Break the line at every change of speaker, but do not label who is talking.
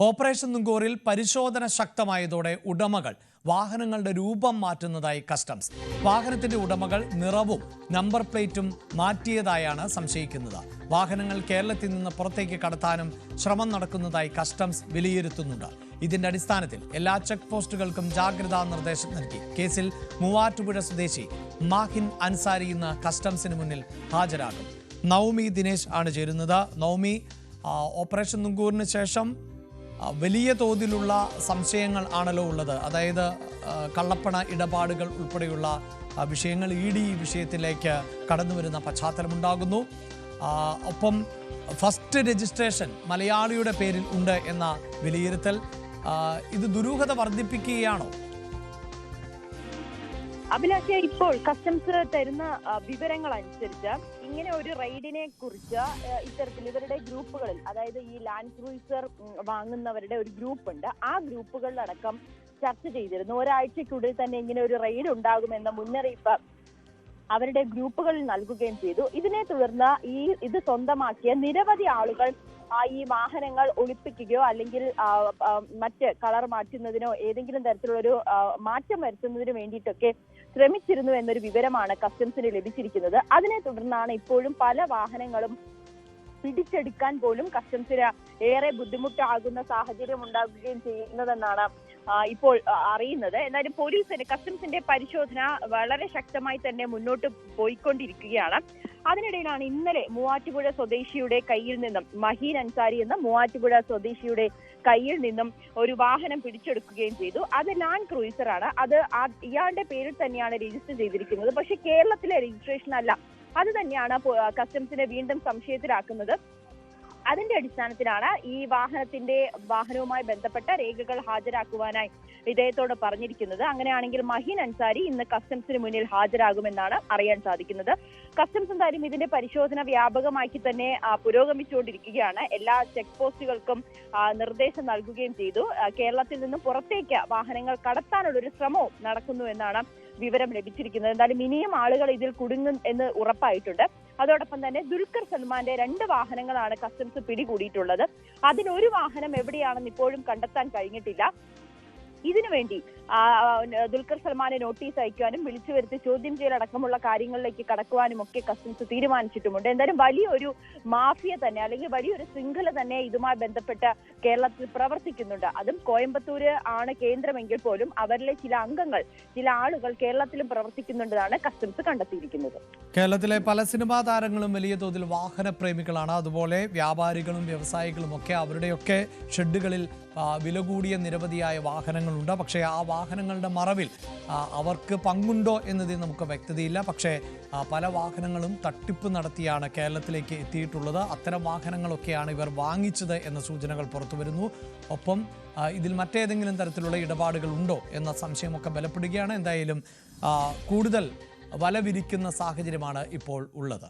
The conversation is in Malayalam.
ഓപ്പറേഷൻ തുങ്കോറിൽ പരിശോധന ശക്തമായതോടെ ഉടമകൾ വാഹനങ്ങളുടെ രൂപം മാറ്റുന്നതായി കസ്റ്റംസ്. വാഹനത്തിന്റെ ഉടമകൾ നിറവും നമ്പർ പ്ലേറ്റും മാറ്റിയതായാണ് സംശയിക്കുന്നത്. വാഹനങ്ങൾ കേരളത്തിൽ നിന്ന് പുറത്തേക്ക് കടത്താനും ശ്രമം നടക്കുന്നതായി കസ്റ്റംസ് വിലയിരുത്തുന്നുണ്ട്. ഇതിന്റെ അടിസ്ഥാനത്തിൽ എല്ലാ ചെക്ക് പോസ്റ്റുകൾക്കും ജാഗ്രതാ നിർദ്ദേശം നൽകി. കേസിൽ മൂവാറ്റുപുഴ സ്വദേശി മാഹിൻ അൻസാരി ഇന്ന് കസ്റ്റംസിന് മുന്നിൽ ഹാജരാകും. നവമി ദിനേശ് ആണ് ചേരുന്നത്. നവമി ഓപ്പറേഷൻ നുങ്കൂറിന് ശേഷം വലിയ തോതിലുള്ള സംശയങ്ങൾ ആണല്ലോ ഉള്ളത്. അതായത് കള്ളപ്പണ ഇടപാടുകൾ ഉൾപ്പെടെയുള്ള വിഷയങ്ങൾ ഇ ഡി വിഷയത്തിലേക്ക് കടന്നു വരുന്ന പശ്ചാത്തലമുണ്ടാകുന്നു. ഒപ്പം ഫസ്റ്റ് രജിസ്ട്രേഷൻ മലയാളിയുടെ പേരിൽ ഉണ്ട് എന്ന വിലയിരുത്തൽ. ഇത് ദുരൂഹത വർദ്ധിപ്പിക്കുകയാണോ?
അഭിലാഷ ഇപ്പോൾ കസ്റ്റംസ് തരുന്ന വിവരങ്ങൾ അനുസരിച്ച് ഇങ്ങനെ ഒരു റെയ്ഡിനെ കുറിച്ച് ഇത്തരത്തിൽ ഇവരുടെ ഗ്രൂപ്പുകളിൽ അതായത് ഈ ലാൻഡ് ക്രൂയിസർ വാങ്ങുന്നവരുടെ ഒരു ഗ്രൂപ്പ് ഉണ്ട് ആ ഗ്രൂപ്പുകളിലടക്കം ചർച്ച ചെയ്തിരുന്നു. ഒരാഴ്ചക്കുള്ളിൽ തന്നെ ഇങ്ങനെ ഒരു റെയ്ഡ് ഉണ്ടാകുമെന്ന മുന്നറിയിപ്പ് അവരുടെ ഗ്രൂപ്പുകളിൽ നൽകുകയും ചെയ്തു. ഇതിനെ തുടർന്ന് ഈ ഇത് സ്വന്തമാക്കിയ നിരവധി ആളുകൾ ഈ വാഹനങ്ങൾ ഒളിപ്പിക്കുകയോ അല്ലെങ്കിൽ ആ, ആ, മറ്റ് കളർ മാറ്റുന്നതിനോ ഏതെങ്കിലും തരത്തിലുള്ള ഒരു മാറ്റം വരുത്തുന്നതിന് വേണ്ടിയിട്ടൊക്കെ ശ്രമിച്ചിരുന്നു എന്നൊരു വിവരമാണ് കസ്റ്റംസിന് ലഭിച്ചിരിക്കുന്നത്. അതിനെ തുടർന്നാണ് ഇപ്പോഴും പല വാഹനങ്ങളും പിടിച്ചെടുക്കാൻ പോലും കസ്റ്റംസിന് ഏറെ ബുദ്ധിമുട്ടാകുന്ന സാഹചര്യം ഉണ്ടാകുകയും ചെയ്യുന്നതെന്നാണ് ഇപ്പോൾ അറിയുന്നത്. എന്നാലും പോലീസിന് കസ്റ്റംസിന്റെ പരിശോധന വളരെ ശക്തമായി തന്നെ മുന്നോട്ട് പോയിക്കൊണ്ടിരിക്കുകയാണ്. അതിനിടയിലാണ് ഇന്നലെ മൂവാറ്റുപുഴ സ്വദേശിയുടെ കയ്യിൽ നിന്നും മഹീൻ അൻസാരി എന്ന മൂവാറ്റുപുഴ സ്വദേശിയുടെ കയ്യിൽ നിന്നും ഒരു വാഹനം പിടിച്ചെടുക്കുകയും ചെയ്തു. അത് ലാൻഡ് ക്രൂയിസറാണ് അത് ഇയാളുടെ പേരിൽ തന്നെയാണ് രജിസ്റ്റർ ചെയ്തിരിക്കുന്നത്. പക്ഷെ കേരളത്തിലെ രജിസ്ട്രേഷൻ അല്ല. അത് തന്നെയാണ് കസ്റ്റംസിനെ വീണ്ടും സംശയത്തിലാക്കുന്നത്. അതിന്റെ അടിസ്ഥാനത്തിലാണ് ഈ വാഹനത്തിന്റെ വാഹനവുമായി ബന്ധപ്പെട്ട രേഖകൾ ഹാജരാക്കുവാനായി ഇദ്ദേഹത്തോട് പറഞ്ഞിരിക്കുന്നത്. അങ്ങനെയാണെങ്കിൽ മഹീൻ അൻസാരി ഇന്ന് കസ്റ്റംസിന് മുന്നിൽ ഹാജരാകുമെന്നാണ് അറിയാൻ സാധിക്കുന്നത്. കസ്റ്റംസ് എന്തായാലും ഇതിന്റെ പരിശോധന വ്യാപകമാക്കി തന്നെ പുരോഗമിച്ചുകൊണ്ടിരിക്കുകയാണ്. എല്ലാ ചെക്ക് പോസ്റ്റുകൾക്കും നിർദ്ദേശം നൽകുകയും ചെയ്തു. കേരളത്തിൽ നിന്നും പുറത്തേക്ക് വാഹനങ്ങൾ കടത്താനുള്ള ഒരു ശ്രമവും നടക്കുന്നു എന്നാണ് വിവരം ലഭിച്ചിരിക്കുന്നത്. എന്തായാലും ഇനിയും ആളുകൾ ഇതിൽ കുടുങ്ങും എന്ന് ഉറപ്പായിട്ടുണ്ട്. അതോടൊപ്പം തന്നെ ദുൽഖർ സൽമാന്റെ രണ്ട് വാഹനങ്ങളാണ് കസ്റ്റംസ് പിടികൂടിയിട്ടുള്ളത്. അതിനൊരു വാഹനം എവിടെയാണെന്ന് ഇപ്പോഴും കണ്ടെത്താൻ കഴിഞ്ഞിട്ടില്ല. ഇതിനുവേണ്ടി ദുൽഖർ സൽമാനെ നോട്ടീസ് അയക്കുവാനും വിളിച്ചു വരുത്തി ചോദ്യം ചെയ്യലടക്കമുള്ള കാര്യങ്ങളിലേക്ക് കടക്കുവാനും ഒക്കെ കസ്റ്റംസ് തീരുമാനിച്ചിട്ടുമുണ്ട്. എന്തായാലും വലിയൊരു മാഫിയ തന്നെ അല്ലെങ്കിൽ വലിയൊരു ശൃംഖല തന്നെ ഇതുമായി ബന്ധപ്പെട്ട കേരളത്തിൽ പ്രവർത്തിക്കുന്നുണ്ട്. അതും കോയമ്പത്തൂര് ആണ് കേന്ദ്രമെങ്കിൽ പോലും അവരിലെ ചില അംഗങ്ങൾ ചില ആളുകൾ കേരളത്തിലും പ്രവർത്തിക്കുന്നുണ്ടെന്നാണ് കസ്റ്റംസ് കണ്ടെത്തിയിരിക്കുന്നത്.
കേരളത്തിലെ പല സിനിമാ താരങ്ങളും വലിയ തോതിൽ വാഹന പ്രേമികളാണ്. അതുപോലെ വ്യാപാരികളും വ്യവസായികളും ഒക്കെ അവരുടെയൊക്കെ ഷെഡുകളിൽ വില കൂടിയ നിരവധിയായ വാഹനങ്ങളുണ്ട്. പക്ഷേ ആ വാഹനങ്ങളുടെ മറവിൽ അവർക്ക് പങ്കുണ്ടോ എന്നതിൽ നമുക്ക് വ്യക്തതയില്ല. പക്ഷേ പല വാഹനങ്ങളും തട്ടിപ്പ് നടത്തിയാണ് കേരളത്തിലേക്ക് എത്തിയിട്ടുള്ളത്. അത്തരം വാഹനങ്ങളൊക്കെയാണ് ഇവർ വാങ്ങിച്ചത് എന്ന സൂചനകൾ പുറത്തു വരുന്നു. ഒപ്പം ഇതിൽ മറ്റേതെങ്കിലും തരത്തിലുള്ള ഇടപാടുകൾ ഉണ്ടോ എന്ന സംശയമൊക്കെ ബലപ്പെടുകയാണ്. എന്തായാലും കൂടുതൽ വല വിരിക്കുന്ന സാഹചര്യമാണ് ഇപ്പോൾ ഉള്ളത്.